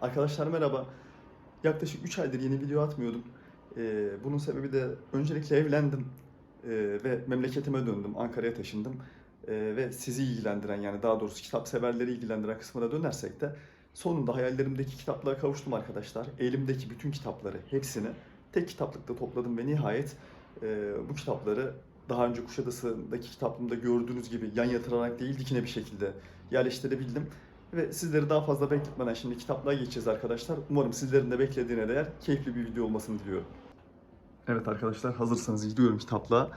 Arkadaşlar merhaba. Yaklaşık 3 aydır yeni video atmıyordum. Ee, bunun sebebi de öncelikle evlendim Ee, ve memleketime döndüm. Ankara'ya taşındım. Ee, ve sizi ilgilendiren yani daha doğrusu kitap severleri ilgilendiren kısmına dönersek de sonunda hayallerimdeki kitaplara kavuştum arkadaşlar. Elimdeki bütün kitapları hepsini tek kitaplıkta topladım ve nihayet e, bu kitapları daha önce Kuşadası'ndaki kitaplığımda gördüğünüz gibi yan yatırarak değil dikine bir şekilde yerleştirebildim. Ve sizleri daha fazla bekletmeden şimdi kitaplığa geçeceğiz arkadaşlar. Umarım sizlerin de beklediğine değer keyifli bir video olmasını diliyorum. Evet arkadaşlar hazırsanız gidiyorum kitaplığa.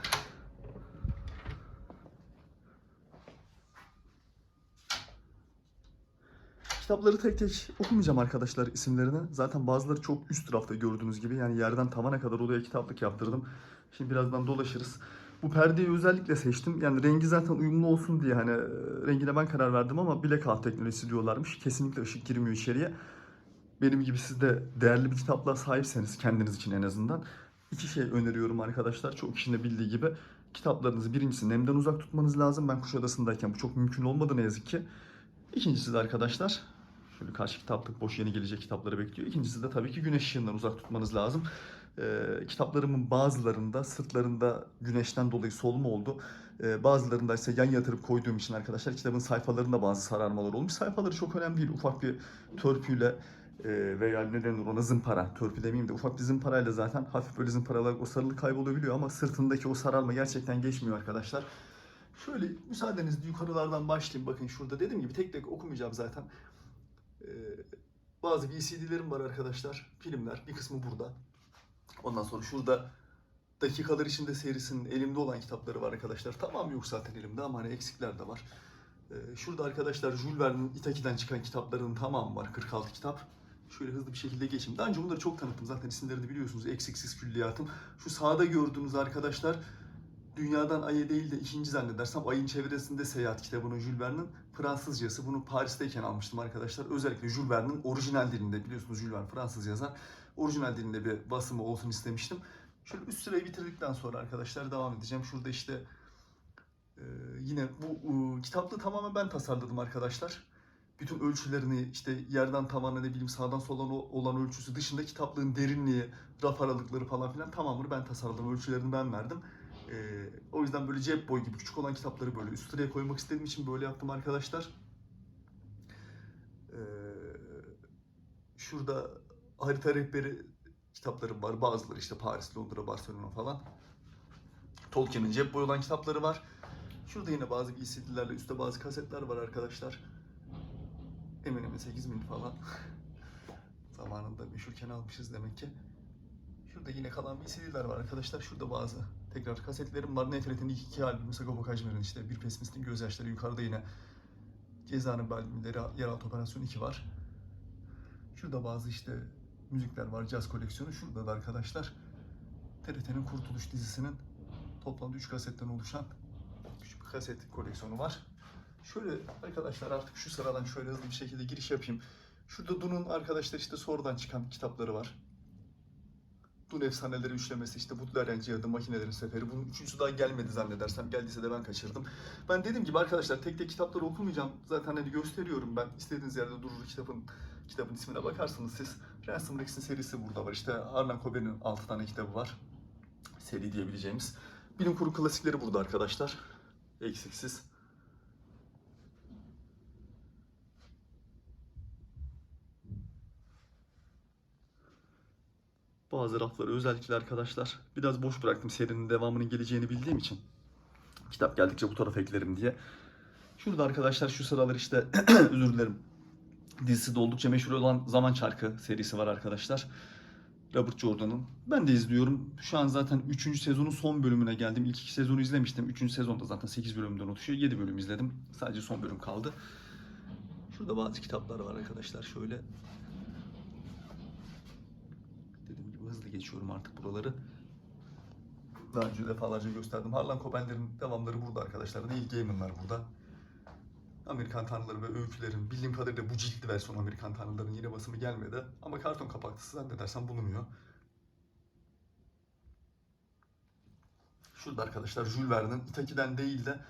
Kitapları tek tek okumayacağım arkadaşlar isimlerini. Zaten bazıları çok üst rafta gördüğünüz gibi. Yani yerden tavana kadar odaya kitaplık yaptırdım. Şimdi birazdan dolaşırız. Bu perdeyi özellikle seçtim. Yani rengi zaten uyumlu olsun diye hani e, rengine ben karar verdim ama blackout teknolojisi diyorlarmış. Kesinlikle ışık girmiyor içeriye. Benim gibi siz de değerli bir kitaplığa sahipseniz kendiniz için en azından iki şey öneriyorum arkadaşlar. Çok kişinin de bildiği gibi kitaplarınızı birincisi nemden uzak tutmanız lazım. Ben Kuşadası'ndayken bu çok mümkün olmadı ne yazık ki. İkincisi de arkadaşlar şöyle karşı kitaplık boş yeni gelecek kitapları bekliyor. İkincisi de tabii ki güneş ışığından uzak tutmanız lazım. Ee, kitaplarımın bazılarında sırtlarında güneşten dolayı solma oldu. Ee, bazılarında ise yan yatırıp koyduğum için arkadaşlar kitabın sayfalarında bazı sararmalar olmuş. Sayfaları çok önemli değil. Ufak bir törpüyle e, veya ne denir ona zımpara, törpü demeyeyim de ufak bir zımparayla zaten hafif böyle zımparalar o sarılık kaybolabiliyor ama sırtındaki o sararma gerçekten geçmiyor arkadaşlar. Şöyle müsaadenizle yukarılardan başlayayım. Bakın şurada dediğim gibi tek tek okumayacağım zaten. Ee, bazı VCD'lerim var arkadaşlar. Filmler. Bir kısmı burada. Ondan sonra şurada dakikalar içinde serisinin elimde olan kitapları var arkadaşlar. Tamam yok zaten elimde ama hani eksikler de var. Ee, şurada arkadaşlar Jules Verne'in Itaki'den çıkan kitaplarının tamamı var. 46 kitap. Şöyle hızlı bir şekilde geçeyim. Daha önce bunları çok tanıttım. Zaten isimlerini biliyorsunuz. Eksiksiz külliyatım. Şu sağda gördüğünüz arkadaşlar Dünyadan Ay'a değil de ikinci zannedersem Ay'ın çevresinde seyahat kitabının Jules Verne'in Fransızcası. Bunu Paris'teyken almıştım arkadaşlar. Özellikle Jules Verne'in orijinal dilinde biliyorsunuz Jules Verne Fransız yazar. Orijinal dilinde bir basımı olsun istemiştim. Şöyle üst sırayı bitirdikten sonra arkadaşlar devam edeceğim. Şurada işte e, yine bu e, kitaplığı tamamen ben tasarladım arkadaşlar. Bütün ölçülerini işte yerden tavana ne bileyim sağdan soldan olan ölçüsü dışında kitaplığın derinliği, raf aralıkları falan filan tamamını ben tasarladım. Ölçülerini ben verdim. Ee, o yüzden böyle cep boy gibi küçük olan kitapları böyle üst sıraya koymak istediğim için böyle yaptım arkadaşlar. Ee, şurada harita rehberi kitaplarım var. Bazıları işte Paris, Londra, Barcelona falan. Tolkien'in cep boy olan kitapları var. Şurada yine bazı VCD'lerle üstte bazı kasetler var arkadaşlar. Eminim 8 min falan. Zamanında meşhurken almışız demek ki. Şurada yine kalan VCD'ler var arkadaşlar. Şurada bazı tekrar kasetlerim var. Nefret'in ilk iki albümü, Sagopa Kajmer'in işte Bir Pesimistin Gözyaşları. Yukarıda yine Ceza'nın albümleri, Yeraltı Operasyon 2 var. Şurada bazı işte müzikler var, caz koleksiyonu. Şurada da arkadaşlar TRT'nin Kurtuluş dizisinin toplamda 3 kasetten oluşan küçük bir kaset koleksiyonu var. Şöyle arkadaşlar artık şu sıradan şöyle hızlı bir şekilde giriş yapayım. Şurada Dun'un arkadaşlar işte sonradan çıkan kitapları var. Dun efsaneleri üçlemesi işte Butlerian Cihadı, Makinelerin Seferi. Bunun üçüncüsü daha gelmedi zannedersem. Geldiyse de ben kaçırdım. Ben dediğim gibi arkadaşlar tek tek kitapları okumayacağım. Zaten hani gösteriyorum ben. İstediğiniz yerde durur kitabın kitabın ismine bakarsınız siz. Ransom Rex'in serisi burada var. İşte Harlan Coben'in 6 tane kitabı var. Seri diyebileceğimiz. Bilim kurgu klasikleri burada arkadaşlar. Eksiksiz. Bazı rafları özellikle arkadaşlar biraz boş bıraktım serinin devamının geleceğini bildiğim için. Kitap geldikçe bu tarafa eklerim diye. Şurada arkadaşlar şu sıralar işte özür dilerim. Dizisi de oldukça meşhur olan Zaman Çarkı serisi var arkadaşlar. Robert Jordan'ın. Ben de izliyorum. Şu an zaten 3. sezonun son bölümüne geldim. İlk iki sezonu izlemiştim. 3. sezonda zaten 8 bölümden oluşuyor. 7 bölüm izledim. Sadece son bölüm kaldı. Şurada bazı kitaplar var arkadaşlar. Şöyle Dediğim gibi hızlı geçiyorum artık buraları. Daha önce defalarca gösterdim. Harlan Coben'lerin devamları burada arkadaşlar. Neil Gaiman'lar burada. Amerikan Tanrıları ve Öykülerin bildiğim kadarıyla bu ciltli versiyon Amerikan Tanrıların yine basımı gelmedi. Ama karton kapaklısı zannedersem bulunuyor. Şurada arkadaşlar Jules Verne'in Itaki'den değil de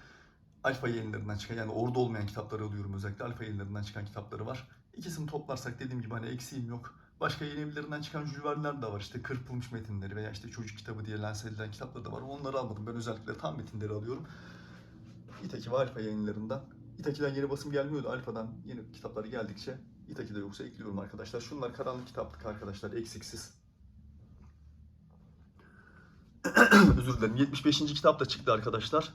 Alfa yayınlarından çıkan yani orada olmayan kitapları alıyorum özellikle. Alfa yayınlarından çıkan kitapları var. İkisini toplarsak dediğim gibi hani eksiğim yok. Başka yayın evlerinden çıkan Jules Verne'ler de var. İşte kırpılmış metinleri veya işte çocuk kitabı diye lanse edilen kitaplar da var. Onları almadım. Ben özellikle tam metinleri alıyorum. Ve Alfa yayınlarından. İtaki'den yeni basım gelmiyordu. Alfa'dan yeni kitapları geldikçe İtaki'de yoksa ekliyorum arkadaşlar. Şunlar karanlık kitaplık arkadaşlar. Eksiksiz. Özür dilerim. 75. kitap da çıktı arkadaşlar.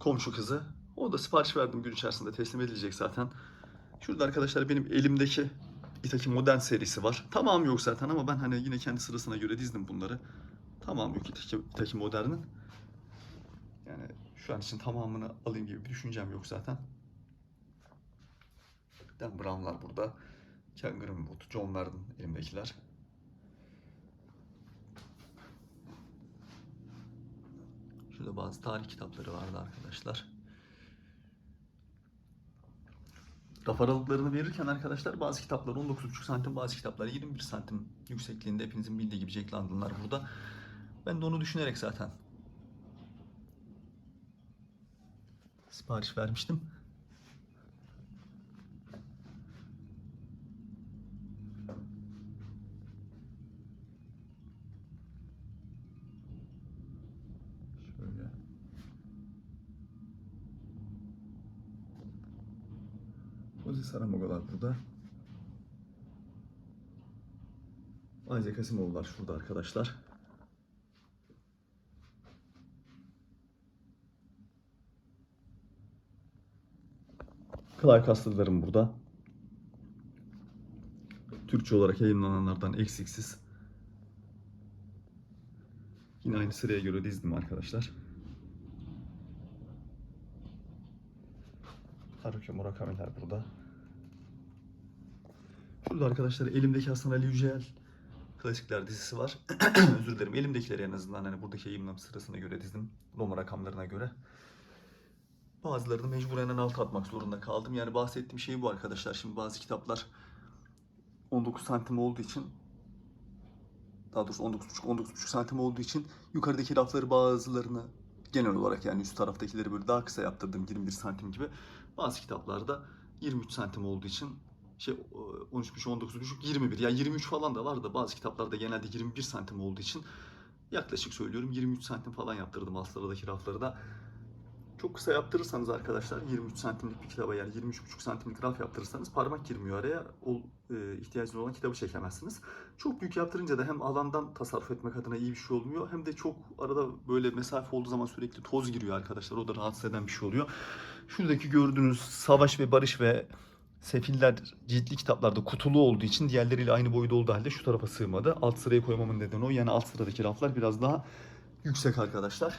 Komşu kızı. O da sipariş verdim gün içerisinde teslim edilecek zaten. Şurada arkadaşlar benim elimdeki İtaki Modern serisi var. Tamam yok zaten ama ben hani yine kendi sırasına göre dizdim bunları. Tamam yok İtaki, İtaki Modern'in. Yani şu an için tamamını alayım gibi bir düşüncem yok zaten. Dan Brown'lar burada. Ken Greenwood, John Verdon elimdekiler. Şurada bazı tarih kitapları vardı arkadaşlar. Raf aralıklarını verirken arkadaşlar bazı kitaplar 19,5 santim, bazı kitaplar 21 santim yüksekliğinde hepinizin bildiği gibi Jack London'lar burada. Ben de onu düşünerek zaten sipariş vermiştim. Şöyle. Ozi Saramogolar burada. Isaac Asimov'lar şurada arkadaşlar. Clark Hastırlarım burada. Türkçe olarak yayınlananlardan eksiksiz. Yine aynı sıraya göre dizdim arkadaşlar. Haruki Murakami'ler burada. Şurada arkadaşlar elimdeki Hasan Ali Yücel klasikler dizisi var. Özür dilerim. Elimdekileri en azından hani buradaki yayınlam sırasına göre dizdim. Roma rakamlarına göre. Bazılarını mecburen en alt atmak zorunda kaldım. Yani bahsettiğim şey bu arkadaşlar. Şimdi bazı kitaplar 19 santim olduğu için daha doğrusu 19,5 19,5 santim olduğu için yukarıdaki rafları bazılarını genel olarak yani üst taraftakileri böyle daha kısa yaptırdım 21 santim gibi. Bazı kitaplarda 23 santim olduğu için şey 13,5 19,5 21 yani 23 falan da var da bazı kitaplarda genelde 21 santim olduğu için yaklaşık söylüyorum 23 santim falan yaptırdım alt sıradaki rafları da. Çok kısa yaptırırsanız arkadaşlar 23 santimlik bir kitaba yani 23,5 santimlik raf yaptırırsanız parmak girmiyor araya. O e, ihtiyacınız olan kitabı çekemezsiniz. Çok büyük yaptırınca da hem alandan tasarruf etmek adına iyi bir şey olmuyor hem de çok arada böyle mesafe olduğu zaman sürekli toz giriyor arkadaşlar. O da rahatsız eden bir şey oluyor. Şuradaki gördüğünüz Savaş ve Barış ve Sefiller ciltli kitaplarda kutulu olduğu için diğerleriyle aynı boyda olduğu halde şu tarafa sığmadı. Alt sıraya koymamın nedeni o. Yani alt sıradaki raflar biraz daha yüksek arkadaşlar.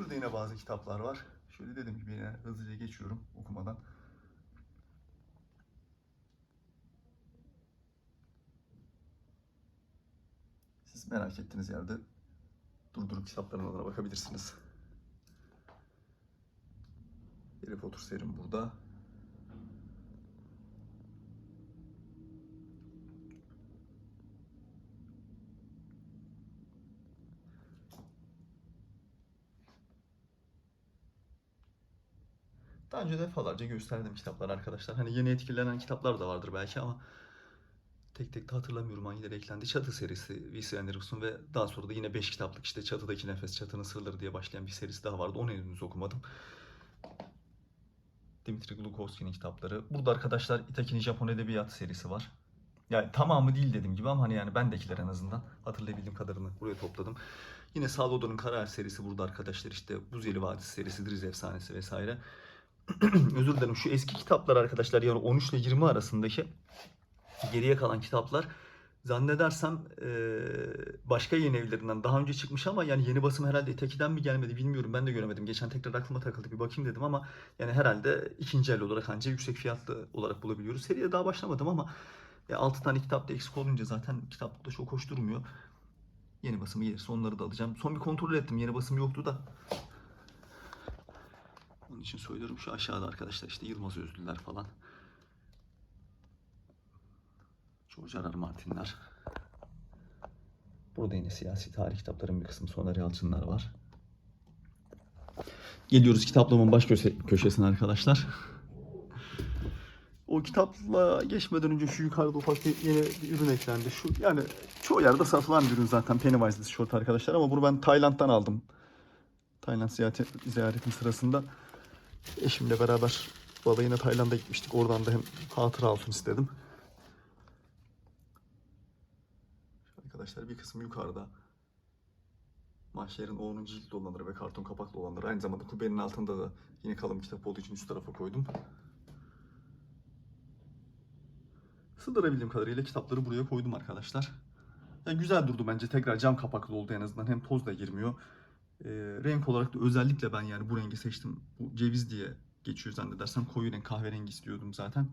Şurada yine bazı kitaplar var. Şöyle dediğim gibi yine hızlıca geçiyorum okumadan. Siz merak ettiğiniz yerde durdurup kitapların adına bakabilirsiniz. Harry Potter serim burada. Daha önce defalarca gösterdim kitaplar arkadaşlar. Hani yeni etkilenen kitaplar da vardır belki ama tek tek de hatırlamıyorum hangileri eklendi. Çatı serisi V.C. Anderson ve daha sonra da yine 5 kitaplık işte Çatıdaki Nefes, Çatının Sırları diye başlayan bir serisi daha vardı. Onu henüz okumadım. Dimitri Glukovski'nin kitapları. Burada arkadaşlar Itaki'nin Japon Edebiyat serisi var. Yani tamamı değil dediğim gibi ama hani yani bendekiler en azından hatırlayabildiğim kadarını buraya topladım. Yine Salvador'un Karar serisi burada arkadaşlar işte Buzeli Vadisi serisi, Driz Efsanesi vesaire. Özür dilerim şu eski kitaplar arkadaşlar yani 13 ile 20 arasındaki geriye kalan kitaplar zannedersem eee, başka yayın evlerinden daha önce çıkmış ama yani yeni basım herhalde Itaki'den mi gelmedi bilmiyorum ben de göremedim. Geçen tekrar aklıma takıldı bir bakayım dedim ama yani herhalde ikinci el olarak ancak yüksek fiyatlı olarak bulabiliyoruz. Seriye daha başlamadım ama ya 6 tane kitap da eksik olunca zaten kitapta çok hoş durmuyor. Yeni basımı gelirse onları da alacağım. Son bir kontrol ettim yeni basım yoktu da. Onun için söylüyorum şu aşağıda arkadaşlar işte Yılmaz Özlüler falan. George R. R. Martin'ler. Burada yine siyasi tarih kitapların bir kısmı Soner Yalçınlar var. Geliyoruz kitaplığımın baş köşe, köşesine arkadaşlar. O kitapla geçmeden önce şu yukarıda ufak bir yeni bir ürün eklendi. Şu yani çoğu yerde satılan bir ürün zaten Pennywise Short arkadaşlar ama bunu ben Tayland'dan aldım. Tayland ziyareti, ziyaretim sırasında eşimle beraber balayına Tayland'a gitmiştik. Oradan da hem hatıra olsun istedim. Arkadaşlar bir kısmı yukarıda. Mahşer'in 10. cilt olanları ve karton kapaklı olanları. Aynı zamanda kubbenin altında da yine kalın kitap olduğu için üst tarafa koydum. Sığdırabildiğim kadarıyla kitapları buraya koydum arkadaşlar. Ya güzel durdu bence. Tekrar cam kapaklı oldu en azından. Hem toz da girmiyor. Ee, renk olarak da özellikle ben yani bu rengi seçtim. Bu ceviz diye geçiyor zannedersem. Koyu renk kahverengi istiyordum zaten.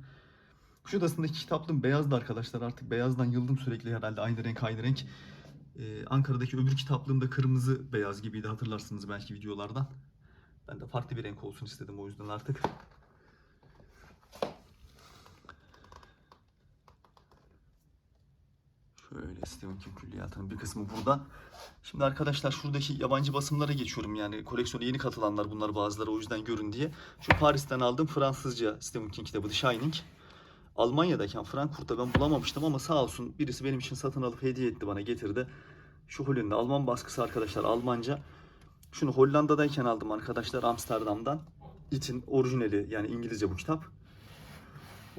Kuşadası'ndaki kitaplığım beyazdı arkadaşlar. Artık beyazdan yıldım sürekli herhalde. Aynı renk aynı renk. Ee, Ankara'daki öbür kitaplığım da kırmızı beyaz gibiydi hatırlarsınız belki videolardan. Ben de farklı bir renk olsun istedim o yüzden artık. Şöyle Stephen King külliyatının bir kısmı burada. Şimdi arkadaşlar şuradaki yabancı basımlara geçiyorum yani koleksiyona yeni katılanlar bunlar bazıları o yüzden görün diye. Şu Paris'ten aldığım Fransızca Stephen King kitabı The Shining. Almanya'dayken Frankfurt'ta ben bulamamıştım ama sağ olsun birisi benim için satın alıp hediye etti bana getirdi. Şu Hollanda Alman baskısı arkadaşlar Almanca. Şunu Hollanda'dayken aldım arkadaşlar Amsterdam'dan. It'in orijinali yani İngilizce bu kitap.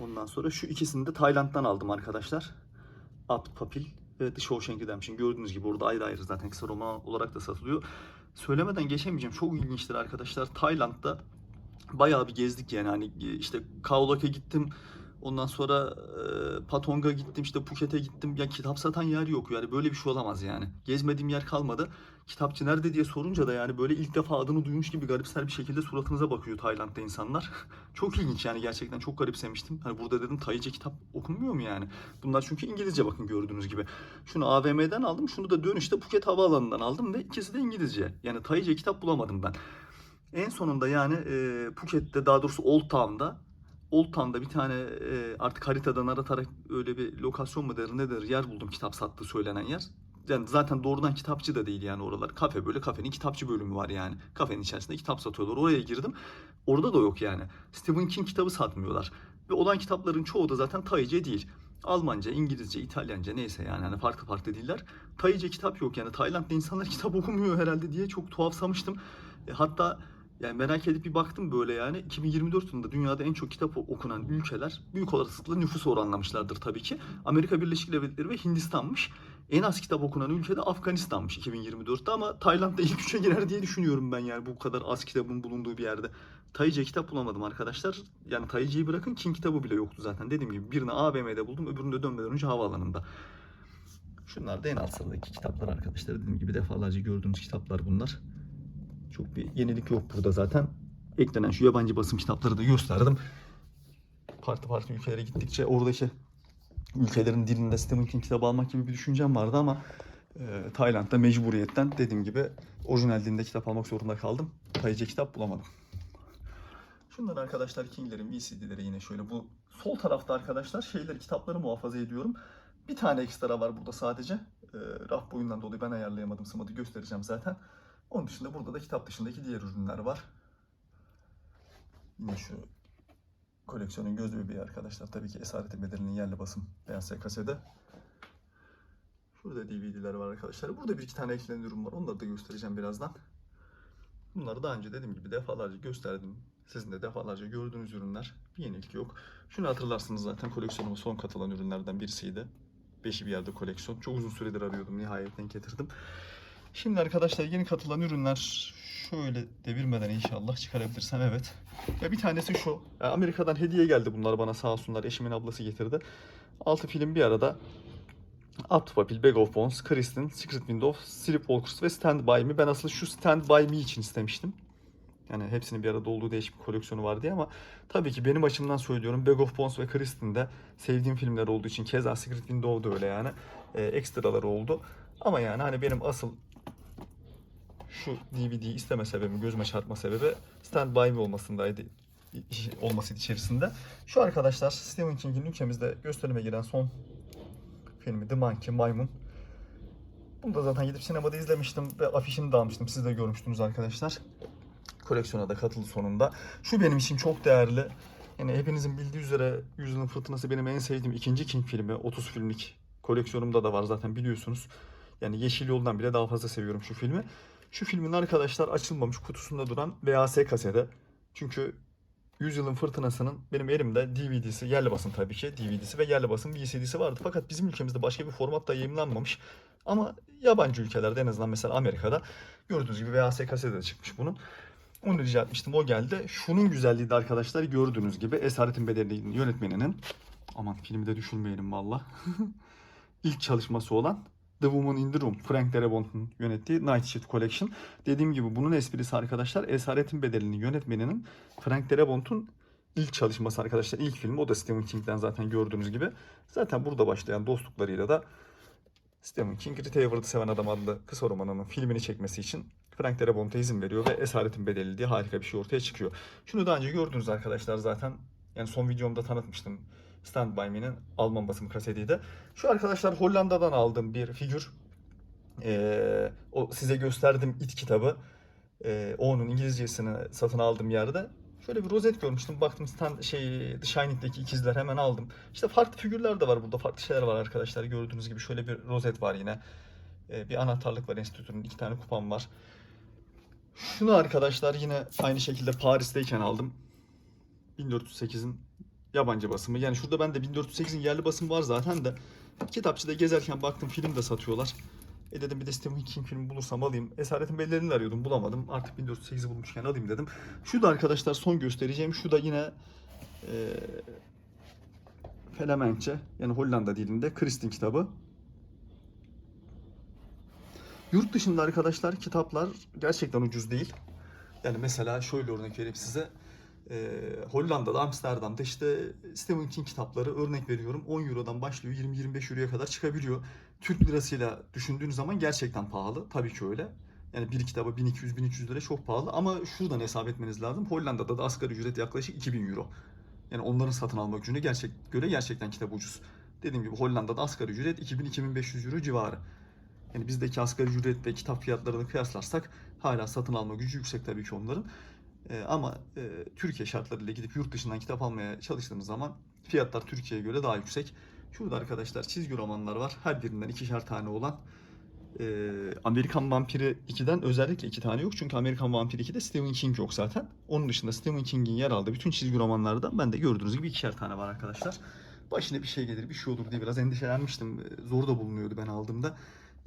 Ondan sonra şu ikisini de Tayland'dan aldım arkadaşlar. Abt Papil ve The Shawshank Redemption. Gördüğünüz gibi orada ayrı ayrı zaten kısa roman olarak da satılıyor. Söylemeden geçemeyeceğim. Çok ilginçtir arkadaşlar. Tayland'da bayağı bir gezdik yani. Hani işte Khao Lak'a gittim. Ondan sonra e, Patong'a gittim işte Phuket'e gittim. Ya kitap satan yer yok yani böyle bir şey olamaz yani. Gezmediğim yer kalmadı. Kitapçı nerede diye sorunca da yani böyle ilk defa adını duymuş gibi garipser bir şekilde suratınıza bakıyor Tayland'da insanlar. çok ilginç yani gerçekten çok garipsemiştim. Hani burada dedim Tayıca kitap okunmuyor mu yani? Bunlar çünkü İngilizce bakın gördüğünüz gibi. Şunu AVM'den aldım, şunu da dönüşte Phuket Havaalanı'ndan aldım ve ikisi de İngilizce. Yani Tayıca kitap bulamadım ben. En sonunda yani e, Phuket'te daha doğrusu Old Town'da Old Town'da bir tane e, artık haritadan aratarak öyle bir lokasyon mu der ne der yer buldum kitap sattığı söylenen yer. Yani zaten doğrudan kitapçı da değil yani oralar. Kafe böyle kafenin kitapçı bölümü var yani. Kafenin içerisinde kitap satıyorlar. Oraya girdim. Orada da yok yani. Stephen King kitabı satmıyorlar. Ve olan kitapların çoğu da zaten Tayce değil. Almanca, İngilizce, İtalyanca neyse yani hani farklı farklı diller. Tayce kitap yok yani. Tayland'da insanlar kitap okumuyor herhalde diye çok tuhafsamıştım. E, hatta yani merak edip bir baktım böyle yani 2024 yılında dünyada en çok kitap okunan ülkeler büyük olasılıkla nüfus oranlamışlardır tabii ki. Amerika Birleşik Devletleri ve Hindistan'mış. En az kitap okunan ülke de Afganistan'mış 2024'te ama Tayland'da ilk üçe girer diye düşünüyorum ben yani bu kadar az kitabın bulunduğu bir yerde. Tayıca kitap bulamadım arkadaşlar. Yani Tayıca'yı bırakın King kitabı bile yoktu zaten. Dediğim gibi birini AVM'de buldum öbürünü de dönmeden önce havaalanında. Şunlar da en alt sıradaki kitaplar arkadaşlar. Dediğim gibi defalarca gördüğümüz kitaplar bunlar. Çok bir yenilik yok burada zaten. Eklenen şu yabancı basım kitapları da gösterdim. Farklı farklı ülkelere gittikçe oradaki ülkelerin dilinde Stephen King kitabı almak gibi bir düşüncem vardı ama e, Tayland'da mecburiyetten dediğim gibi orijinal dilinde kitap almak zorunda kaldım. Tayıca kitap bulamadım. Şunlar arkadaşlar King'lerin VCD'leri yine şöyle bu sol tarafta arkadaşlar şeyleri kitapları muhafaza ediyorum. Bir tane ekstra var burada sadece. E, raf boyundan dolayı ben ayarlayamadım. Sımadı göstereceğim zaten. Onun dışında burada da kitap dışındaki diğer ürünler var. Yine şu koleksiyonun göz bebeği arkadaşlar. Tabii ki Esaret-i Bedeli'nin yerli basım kasede. Şurada DVD'ler var arkadaşlar. Burada bir iki tane eklenen ürün var. Onları da göstereceğim birazdan. Bunları daha önce dediğim gibi defalarca gösterdim. Sizin de defalarca gördüğünüz ürünler. Bir yenilik yok. Şunu hatırlarsınız zaten koleksiyonuma son katılan ürünlerden birisiydi. Beşi bir yerde koleksiyon. Çok uzun süredir arıyordum. Nihayet denk getirdim. Şimdi arkadaşlar yeni katılan ürünler şöyle devirmeden inşallah çıkarabilirsem evet. Ya bir tanesi şu. Amerika'dan hediye geldi bunlar bana sağ olsunlar. Eşimin ablası getirdi. Altı film bir arada. Aptopapil, Bag of Bones, Kristen, Secret Window, Sleepwalkers ve Stand By Me. Ben aslında şu Stand By Me için istemiştim. Yani hepsinin bir arada olduğu değişik bir koleksiyonu var diye ama tabii ki benim açımdan söylüyorum Bag of Bones ve Kristen de sevdiğim filmler olduğu için keza Secret Window da öyle yani e, ekstraları oldu. Ama yani hani benim asıl şu DVD'yi isteme sebebim, gözüme çarpma sebebi Stand By Me olmasındaydı olmasıydı içerisinde. Şu arkadaşlar Stephen King'in ülkemizde gösterime giren son filmi The Monkey, Maymun. Bunu da zaten gidip sinemada izlemiştim ve afişini de almıştım. Siz de görmüştünüz arkadaşlar. Koleksiyona da katıldı sonunda. Şu benim için çok değerli. Yani hepinizin bildiği üzere Yüzyılın Fırtınası benim en sevdiğim ikinci King filmi. 30 filmlik koleksiyonumda da var zaten biliyorsunuz. Yani Yeşil Yoldan bile daha fazla seviyorum şu filmi. Şu filmin arkadaşlar açılmamış kutusunda duran VHS kaseti. Çünkü Yüzyılın Fırtınası'nın benim elimde DVD'si, yerli basın tabii ki DVD'si ve yerli basın VCD'si vardı. Fakat bizim ülkemizde başka bir formatta yayınlanmamış. Ama yabancı ülkelerde en azından mesela Amerika'da gördüğünüz gibi VHS kaseti de çıkmış bunun. Onu rica etmiştim. O geldi. Şunun güzelliği de arkadaşlar gördüğünüz gibi Esaretin Bedeli'nin yönetmeninin aman filmi de düşürmeyelim valla. İlk çalışması olan The Woman in the Room. Frank Darabont'un yönettiği Night Shift Collection. Dediğim gibi bunun esprisi arkadaşlar Esaretin Bedeli'nin yönetmeninin Frank Darabont'un ilk çalışması arkadaşlar. ilk filmi o da Stephen King'den zaten gördüğünüz gibi. Zaten burada başlayan dostluklarıyla da Stephen King Rita Hayworth'ı Seven Adam adlı kısa romanının filmini çekmesi için Frank Darabont'a izin veriyor ve Esaretin Bedeli diye harika bir şey ortaya çıkıyor. Şunu daha önce gördünüz arkadaşlar zaten. Yani son videomda tanıtmıştım. Stand By Me'nin Alman basımı kasetiydi. Şu arkadaşlar Hollanda'dan aldığım bir figür. Ee, o size gösterdim it kitabı. Ee, onun İngilizcesini satın aldığım yerde. Şöyle bir rozet görmüştüm. Baktım stand, şey, The Shining'deki ikizler hemen aldım. İşte farklı figürler de var burada. Farklı şeyler var arkadaşlar. Gördüğünüz gibi şöyle bir rozet var yine. Ee, bir anahtarlık var enstitünün. iki tane kupam var. Şunu arkadaşlar yine aynı şekilde Paris'teyken aldım. 1408'in yabancı basımı. Yani şurada bende 1408'in yerli basımı var zaten de. Kitapçıda gezerken baktım film de satıyorlar. E dedim bir de Stephen King filmi bulursam alayım. Esaretin Bellerini arıyordum bulamadım. Artık 1408'i bulmuşken alayım dedim. Şu da arkadaşlar son göstereceğim. Şu da yine e, Felemenkçe yani Hollanda dilinde Kristin kitabı. Yurt dışında arkadaşlar kitaplar gerçekten ucuz değil. Yani mesela şöyle örnek vereyim size. Ee, Hollanda'da, Amsterdam'da işte Stephen King kitapları örnek veriyorum 10 Euro'dan başlıyor 20-25 Euro'ya kadar çıkabiliyor. Türk lirasıyla düşündüğünüz zaman gerçekten pahalı. Tabii ki öyle. Yani bir kitaba 1200-1300 lira çok pahalı ama şuradan hesap etmeniz lazım. Hollanda'da da asgari ücret yaklaşık 2000 Euro. Yani onların satın alma gücüne gerçek, göre gerçekten kitap ucuz. Dediğim gibi Hollanda'da asgari ücret 2000-2500 Euro civarı. Yani bizdeki asgari ücret ve kitap fiyatlarını kıyaslarsak hala satın alma gücü yüksek tabii ki onların. Ee, ama e, Türkiye şartlarıyla gidip yurt dışından kitap almaya çalıştığımız zaman fiyatlar Türkiye'ye göre daha yüksek. Şurada arkadaşlar çizgi romanlar var. Her birinden ikişer tane olan. Ee, Amerikan Vampiri 2'den özellikle iki tane yok. Çünkü Amerikan Vampiri 2'de Stephen King yok zaten. Onun dışında Stephen King'in yer aldığı bütün çizgi romanlardan ben de gördüğünüz gibi ikişer tane var arkadaşlar. Başına bir şey gelir, bir şey olur diye biraz endişelenmiştim. Ee, Zor da bulunuyordu ben aldığımda.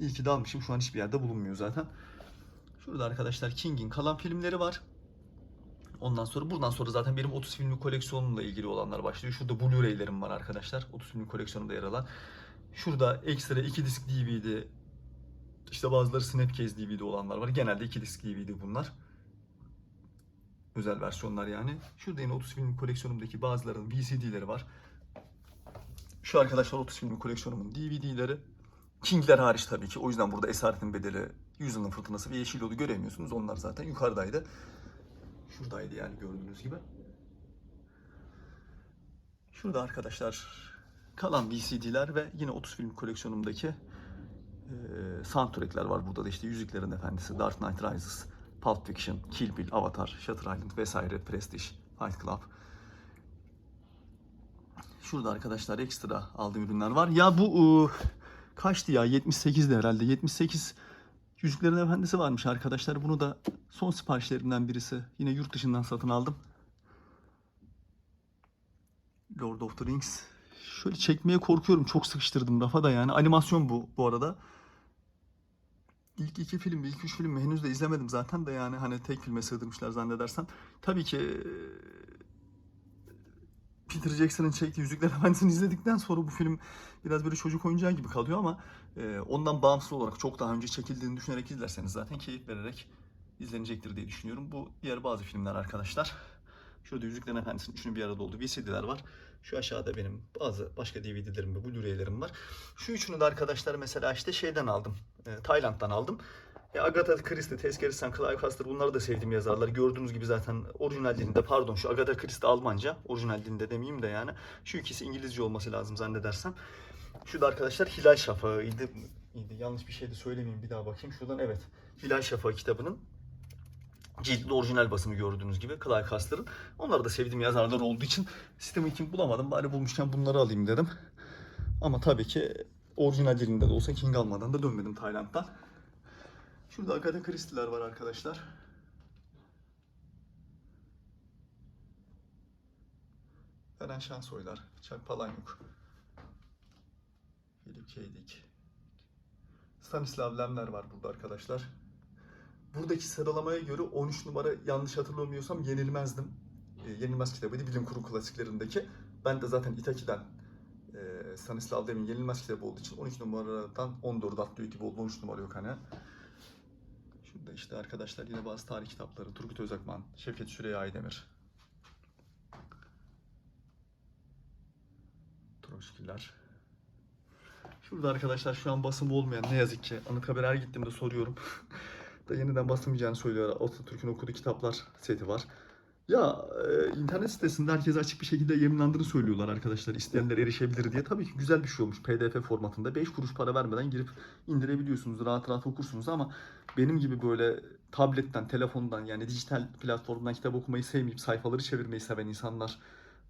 İyi ki de almışım. Şu an hiçbir yerde bulunmuyor zaten. Şurada arkadaşlar King'in kalan filmleri var. Ondan sonra buradan sonra zaten benim 30 filmlik koleksiyonumla ilgili olanlar başlıyor. Şurada Blu-ray'lerim var arkadaşlar. 30 filmlik koleksiyonumda yer alan. Şurada ekstra 2 disk DVD, işte bazıları Snapcase DVD olanlar var. Genelde 2 disk DVD bunlar. Özel versiyonlar yani. Şurada yine 30 filmlik koleksiyonumdaki bazılarının VCD'leri var. Şu arkadaşlar 30 filmlik koleksiyonumun DVD'leri. King'ler hariç tabii ki. O yüzden burada Esaretin Bedeli, Yüzyılın Fırtınası ve Yeşil Yol'u göremiyorsunuz. Onlar zaten yukarıdaydı. Şuradaydı yani gördüğünüz gibi. Şurada arkadaşlar kalan VCD'ler ve yine 30 film koleksiyonumdaki e, soundtrack'ler var. Burada da işte Yüzüklerin Efendisi, Dark Knight Rises, Pulp Fiction, Kill Bill, Avatar, Shutter Island vesaire, Prestige, Fight Club. Şurada arkadaşlar ekstra aldığım ürünler var. Ya bu e, kaçtı ya? 78'de herhalde. 78 Yüzüklerin Efendisi varmış arkadaşlar. Bunu da son siparişlerimden birisi. Yine yurt dışından satın aldım. Lord of the Rings. Şöyle çekmeye korkuyorum. Çok sıkıştırdım rafa da yani. Animasyon bu bu arada. İlk iki film, ilk üç filmi henüz de izlemedim zaten de yani hani tek filme sığdırmışlar zannedersem. Tabii ki eee, Peter Jackson'ın çektiği Yüzükler Efendisi'ni izledikten sonra bu film biraz böyle çocuk oyuncağı gibi kalıyor ama e, ondan bağımsız olarak çok daha önce çekildiğini düşünerek izlerseniz zaten keyif vererek izlenecektir diye düşünüyorum. Bu diğer bazı filmler arkadaşlar. Şurada Yüzüklerin Efendisi'nin üçünün bir arada olduğu VCD'ler var. Şu aşağıda benim bazı başka DVD'lerim ve Blu-ray'lerim var. Şu üçünü de arkadaşlar mesela işte şeyden aldım. E, Tayland'dan aldım. E, Agatha Christie, Tess Gerritsen, Clive Cussler bunları da sevdiğim yazarlar. Gördüğünüz gibi zaten orijinal dilinde pardon şu Agatha Christie Almanca. Orijinal dilinde demeyeyim de yani. Şu ikisi İngilizce olması lazım zannedersem. Şu da arkadaşlar Hilal Şafağı'ydı. İyiydi. Yanlış bir şey de söylemeyeyim bir daha bakayım. Şuradan evet. Hilal Şafağı kitabının ciltli orijinal basımı gördüğünüz gibi Clay Castle'ın. Onlar da sevdiğim yazarlar olduğu için Stephen King bulamadım. Bari bulmuşken bunları alayım dedim. Ama tabii ki orijinal dilinde de olsa King almadan da dönmedim Tayland'dan. Şurada Agatha Christie'ler var arkadaşlar. Eren Şansoylar, Çak Palahniuk, Philip K. Dick. Stanislav Lemler var burada arkadaşlar. Buradaki sıralamaya göre 13 numara yanlış hatırlamıyorsam yenilmezdim. E, yenilmez kitabıydı bilim kurgu klasiklerindeki. Ben de zaten Itaki'den e, Stanislav Lem'in yenilmez kitabı olduğu için 12 numaradan 14 atlıyor gibi oldu. 13 numara yok hani. Şurada işte arkadaşlar yine bazı tarih kitapları. Turgut Özakman, Şevket Süreyya Aydemir. Troşkiler. Şurada arkadaşlar şu an basımı olmayan ne yazık ki Anıtkabir'e her gittiğimde soruyorum. da yeniden basılmayacağını söylüyor. Atatürk'ün okuduğu kitaplar seti var. Ya e, internet sitesinde herkes açık bir şekilde yayınlandığını söylüyorlar arkadaşlar. İsteyenler erişebilir diye. Tabii ki güzel bir şey olmuş PDF formatında. 5 kuruş para vermeden girip indirebiliyorsunuz. Rahat rahat okursunuz ama benim gibi böyle tabletten, telefondan yani dijital platformdan kitap okumayı sevmeyip sayfaları çevirmeyi seven insanlar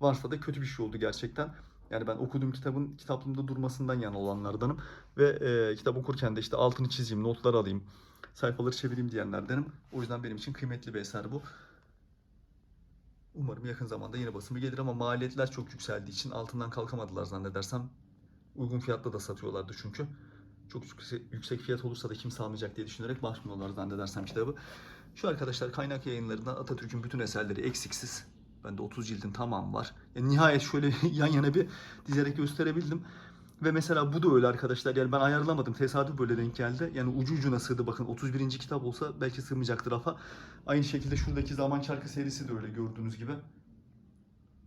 varsa da kötü bir şey oldu gerçekten. Yani ben okuduğum kitabın kitaplığımda durmasından yana olanlardanım. Ve e, kitap okurken de işte altını çizeyim, notlar alayım, sayfaları çevireyim diyenlerdenim. O yüzden benim için kıymetli bir eser bu. Umarım yakın zamanda yine basımı gelir ama maliyetler çok yükseldiği için altından kalkamadılar zannedersem. Uygun fiyatla da satıyorlardı çünkü. Çok yüksek fiyat olursa da kimse almayacak diye düşünerek basmıyorlar zannedersem kitabı. Şu arkadaşlar kaynak yayınlarından Atatürk'ün bütün eserleri eksiksiz. Bende 30 cildin tamamı var. Yani nihayet şöyle yan yana bir dizerek gösterebildim. Ve mesela bu da öyle arkadaşlar. Yani ben ayarlamadım. Tesadüf böyle denk geldi. Yani ucu ucuna sığdı. Bakın 31. kitap olsa belki sığmayacaktır rafa. Aynı şekilde şuradaki Zaman Çarkı serisi de öyle gördüğünüz gibi.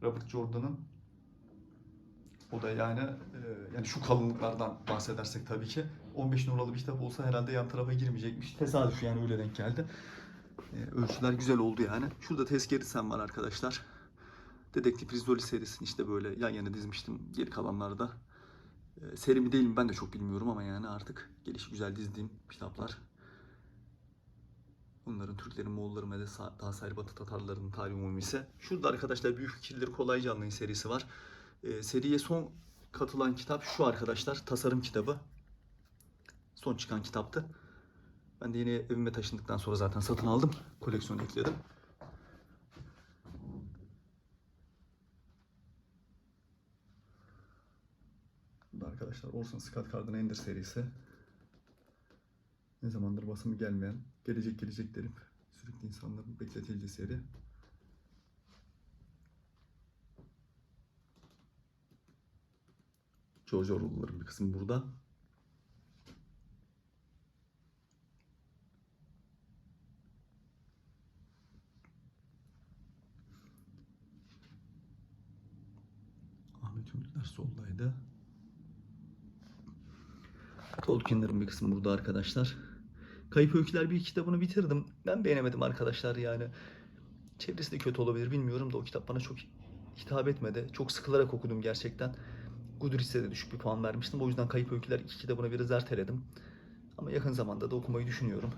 Robert Jordan'ın. O da yani e, yani şu kalınlıklardan bahsedersek tabii ki 15 numaralı bir kitap olsa herhalde yan tarafa girmeyecekmiş. Tesadüf yani öyle denk geldi. E, ölçüler güzel oldu yani. Şurada tezkeri sen var arkadaşlar. Dedektif Rizzoli serisini işte böyle yan yana dizmiştim. Geri kalanları da e, seri mi değil mi ben de çok bilmiyorum ama yani artık gelişi güzel dizdiğim kitaplar. Bunların Türklerin, Moğolların ve de daha Sahil Batı Tatarlarının tarihi umumisi. Şurada arkadaşlar Büyük Fikirleri Kolayca Anlayın serisi var. E, seriye son katılan kitap şu arkadaşlar. Tasarım kitabı. Son çıkan kitaptı. Ben de yeni evime taşındıktan sonra zaten satın aldım. Koleksiyona ekledim. Bu da arkadaşlar Orson Scott Card'ın Ender serisi. Ne zamandır basımı gelmeyen, gelecek gelecek derip sürekli insanların bekletildiği seri. George Orwell'ların bir kısmı burada. Ümitler soldaydı. Tolkien'lerin bir kısmı burada arkadaşlar. Kayıp Öyküler bir kitabını bitirdim. Ben beğenemedim arkadaşlar yani. Çevresi de kötü olabilir bilmiyorum da o kitap bana çok hitap etmedi. Çok sıkılarak okudum gerçekten. Goodreads'e de düşük bir puan vermiştim. O yüzden Kayıp Öyküler iki kitabını biraz erteledim. Ama yakın zamanda da okumayı düşünüyorum.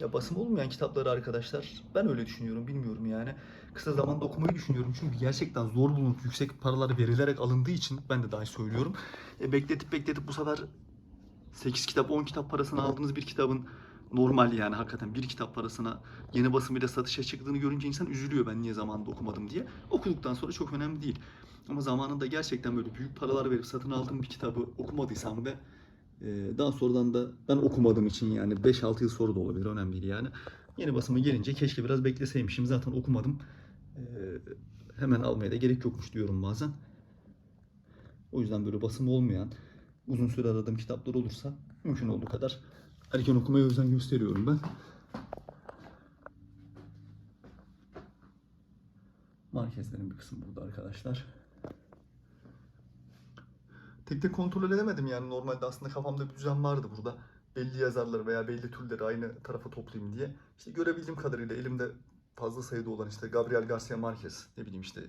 Ya basım olmayan kitapları arkadaşlar ben öyle düşünüyorum bilmiyorum yani. Kısa zamanda okumayı düşünüyorum çünkü gerçekten zor bulunup yüksek paralar verilerek alındığı için ben de dahi söylüyorum. E, bekletip bekletip bu sefer 8 kitap 10 kitap parasına aldığınız bir kitabın normal yani hakikaten bir kitap parasına yeni basımıyla satışa çıktığını görünce insan üzülüyor ben niye zamanında okumadım diye. Okuduktan sonra çok önemli değil. Ama zamanında gerçekten böyle büyük paralar verip satın aldığım bir kitabı okumadıysam ve daha sonradan da ben okumadığım için yani 5-6 yıl sonra da olabilir önemli değil yani. Yeni basımı gelince keşke biraz bekleseymişim zaten okumadım. E, hemen almaya da gerek yokmuş diyorum bazen. O yüzden böyle basım olmayan uzun süre aradığım kitaplar olursa mümkün olduğu kadar erken okumaya özen gösteriyorum ben. Markezlerin bir kısmı burada arkadaşlar. Tek tek kontrol edemedim yani normalde aslında kafamda bir düzen vardı burada. Belli yazarları veya belli türleri aynı tarafa toplayayım diye. İşte görebildiğim kadarıyla elimde fazla sayıda olan işte Gabriel Garcia Marquez ne bileyim işte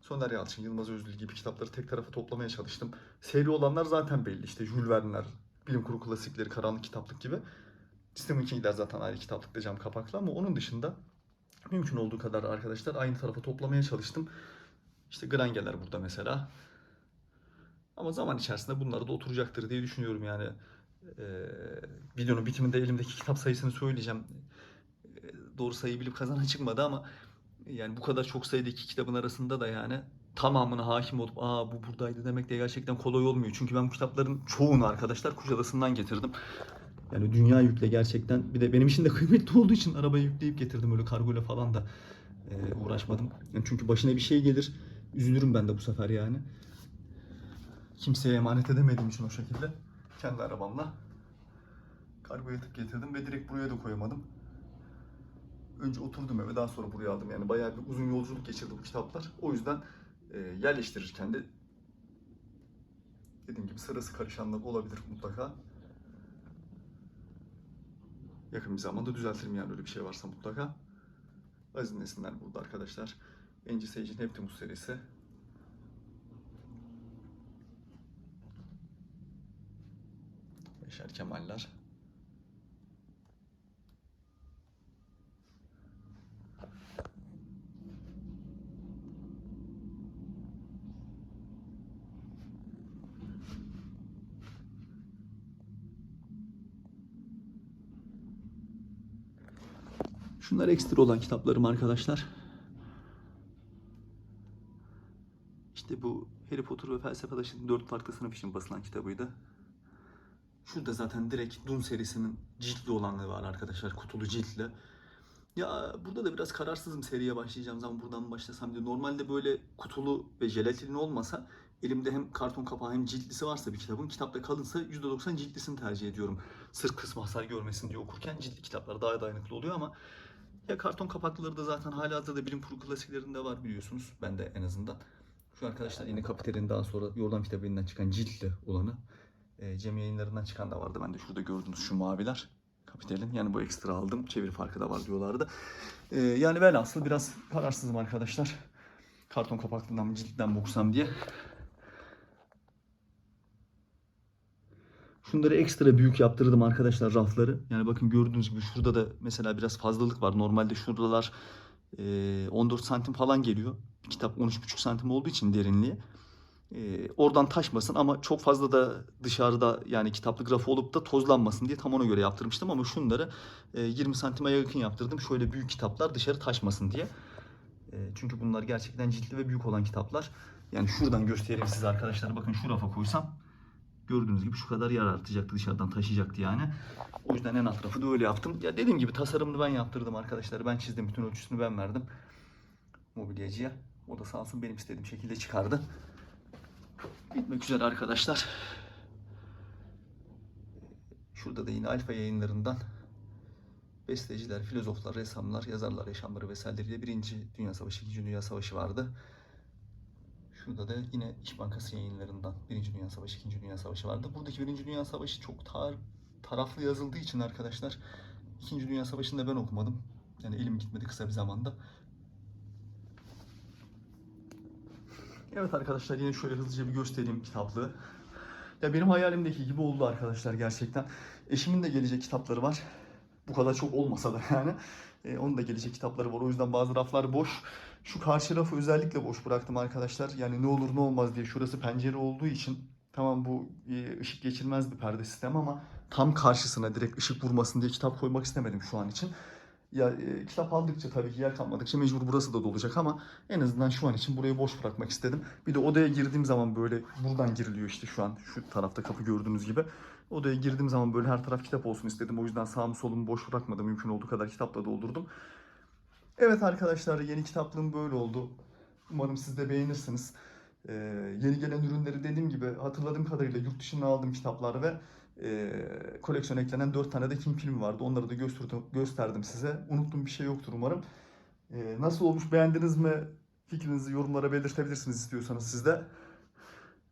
Soner Yalçın, Yılmaz Özdil gibi kitapları tek tarafa toplamaya çalıştım. Seri olanlar zaten belli. İşte Jules Verne'ler, bilim kurgu klasikleri, karanlık kitaplık gibi. Stephen King'ler zaten ayrı kitaplıkta cam kapaklı ama onun dışında Mümkün olduğu kadar arkadaşlar aynı tarafa toplamaya çalıştım. İşte grangeler burada mesela. Ama zaman içerisinde bunlar da oturacaktır diye düşünüyorum yani. Ee, videonun bitiminde elimdeki kitap sayısını söyleyeceğim. Ee, doğru sayıyı bilip kazanan çıkmadı ama yani bu kadar çok sayıda iki kitabın arasında da yani tamamına hakim olup aa bu buradaydı demek de gerçekten kolay olmuyor. Çünkü ben bu kitapların çoğunu arkadaşlar Kuşadası'ndan getirdim. Yani dünya yükle gerçekten. Bir de benim için de kıymetli olduğu için arabaya yükleyip getirdim. Öyle kargoyla falan da e, uğraşmadım. Yani çünkü başına bir şey gelir. Üzülürüm ben de bu sefer yani. Kimseye emanet edemediğim için o şekilde. Kendi arabamla kargoya tık getirdim ve direkt buraya da koyamadım. Önce oturdum eve daha sonra buraya aldım. Yani bayağı bir uzun yolculuk geçirdi bu kitaplar. O yüzden e, yerleştirirken de dediğim gibi sırası karışanlar olabilir mutlaka. Yakın bir zamanda düzeltirim yani öyle bir şey varsa mutlaka. Aziz Nesinler burada arkadaşlar. Enci Sage'in Heptimus serisi. Beşer Kemaller. Şunlar ekstra olan kitaplarım arkadaşlar. İşte bu Harry Potter ve Felsefe Taşı'nın dört farklı sınıf için basılan kitabıydı. Şurada zaten direkt Dune serisinin ciltli olanları var arkadaşlar. Kutulu ciltli. Ya burada da biraz kararsızım seriye başlayacağım zaman buradan başlasam diye. Normalde böyle kutulu ve jelatinli olmasa elimde hem karton kapağı hem ciltlisi varsa bir kitabın kitapta kalınsa %90 ciltlisini tercih ediyorum. Sırt kısmı hasar görmesin diye okurken ciltli kitaplar daha dayanıklı oluyor ama ya karton kapaklıları da zaten hala hazırda bilim kurgu klasiklerinde var biliyorsunuz. Ben de en azından. Şu arkadaşlar yine Kapiter'in daha sonra Yordam kitabından çıkan ciltli olanı. E, Cem yayınlarından çıkan da vardı. Ben de şurada gördüğünüz şu maviler. Kapitel'in. Yani bu ekstra aldım. Çeviri farkı da var diyorlardı. E, yani velhasıl biraz kararsızım arkadaşlar. Karton kapaklından mı ciltten mi okusam diye. Şunları ekstra büyük yaptırdım arkadaşlar rafları. Yani bakın gördüğünüz gibi şurada da mesela biraz fazlalık var. Normalde şuralar e, 14 santim falan geliyor. Kitap 13,5 santim olduğu için derinliği. E, oradan taşmasın ama çok fazla da dışarıda yani kitaplık rafı olup da tozlanmasın diye tam ona göre yaptırmıştım. Ama şunları e, 20 santime yakın yaptırdım. Şöyle büyük kitaplar dışarı taşmasın diye. E, çünkü bunlar gerçekten ciltli ve büyük olan kitaplar. Yani şuradan göstereyim size arkadaşlar. Bakın şu rafa koysam gördüğünüz gibi şu kadar yer artacaktı dışarıdan taşıyacaktı yani. O yüzden en alt rafı da öyle yaptım. Ya dediğim gibi tasarımını ben yaptırdım arkadaşlar. Ben çizdim. Bütün ölçüsünü ben verdim. Mobilyacıya. O da sağ olsun benim istediğim şekilde çıkardı. Bitmek üzere arkadaşlar. Şurada da yine Alfa yayınlarından besteciler, filozoflar, ressamlar, yazarlar, yaşamları vesaireleriyle Birinci Dünya Savaşı, İkinci Dünya Savaşı vardı. Şurada da yine İş Bankası yayınlarından Birinci Dünya Savaşı, İkinci Dünya Savaşı vardı. Buradaki Birinci Dünya Savaşı çok tar taraflı yazıldığı için arkadaşlar İkinci Dünya Savaşı'nda ben okumadım. Yani elim gitmedi kısa bir zamanda. Evet arkadaşlar yine şöyle hızlıca bir göstereyim kitaplığı. Ya benim hayalimdeki gibi oldu arkadaşlar gerçekten. Eşimin de gelecek kitapları var. Bu kadar çok olmasa da yani. E, onun da gelecek kitapları var. O yüzden bazı raflar boş. Şu karşı rafı özellikle boş bıraktım arkadaşlar. Yani ne olur ne olmaz diye. Şurası pencere olduğu için tamam bu e, ışık geçirmez bir perde sistemi ama tam karşısına direkt ışık vurmasın diye kitap koymak istemedim şu an için. Ya e, kitap aldıkça tabii ki yer kalmadıkça mecbur burası da dolacak ama en azından şu an için burayı boş bırakmak istedim. Bir de odaya girdiğim zaman böyle buradan giriliyor işte şu an şu tarafta kapı gördüğünüz gibi. Odaya girdiğim zaman böyle her taraf kitap olsun istedim. O yüzden sağımı solumu boş bırakmadım. Mümkün olduğu kadar kitapla doldurdum. Evet arkadaşlar yeni kitaplığım böyle oldu. Umarım siz de beğenirsiniz. Ee, yeni gelen ürünleri dediğim gibi hatırladığım kadarıyla yurt dışından aldığım kitaplar ve e, koleksiyona eklenen 4 tane de King filmi vardı. Onları da gösterdim, gösterdim size. Unuttuğum bir şey yoktur umarım. Ee, nasıl olmuş beğendiniz mi? Fikrinizi yorumlara belirtebilirsiniz istiyorsanız siz de.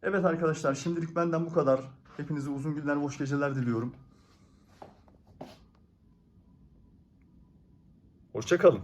Evet arkadaşlar şimdilik benden bu kadar. Hepinize uzun günler, hoş geceler diliyorum. Hoşçakalın.